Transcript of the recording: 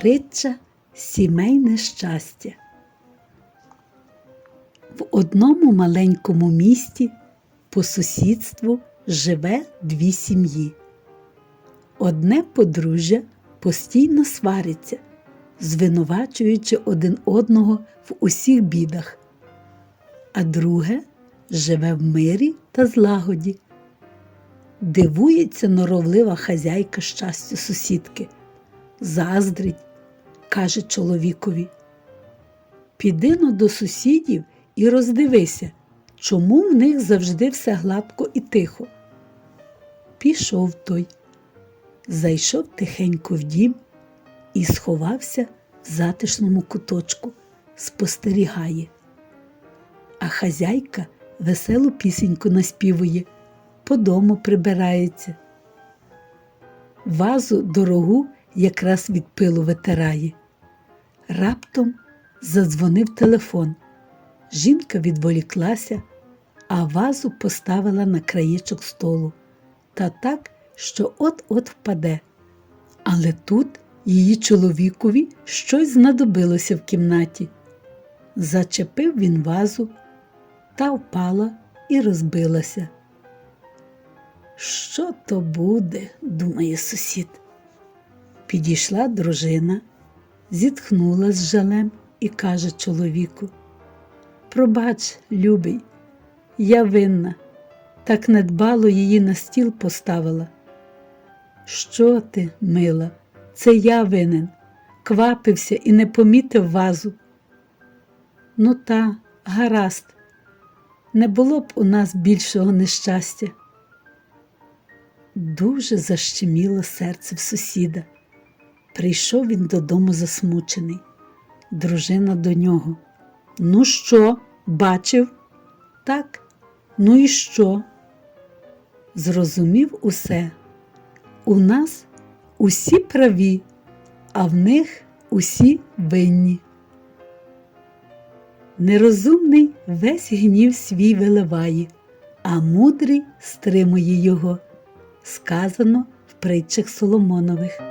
Притча Сімейне щастя. В одному маленькому місті по сусідству живе дві сім'ї. Одне подружжя постійно свариться, звинувачуючи один одного в усіх бідах, а друге живе в мирі та злагоді. Дивується норовлива хазяйка щастю сусідки, заздрить, каже чоловікові. Піди но до сусідів і роздивися, чому в них завжди все гладко і тихо. Пішов той, зайшов тихенько в дім і сховався в затишному куточку, спостерігає. А хазяйка веселу пісеньку наспівує, по дому прибирається. Вазу дорогу якраз від пилу витирає. Раптом задзвонив телефон. Жінка відволіклася, а вазу поставила на краєчок столу та так, що от-от впаде. Але тут її чоловікові щось знадобилося в кімнаті. Зачепив він вазу та впала і розбилася. Що то буде, думає сусід. Підійшла дружина, зітхнула з жалем і каже чоловіку: Пробач, любий, я винна, так недбало її на стіл поставила. Що ти, мила, це я винен, квапився і не помітив вазу. Ну та, гаразд, не було б у нас більшого нещастя. Дуже защеміло серце в сусіда. Прийшов він додому засмучений. Дружина до нього. Ну що, бачив? Так, ну і що? Зрозумів усе. У нас усі праві, а в них усі винні. Нерозумний весь гнів свій виливає, а мудрий стримує його сказано в притчах Соломонових.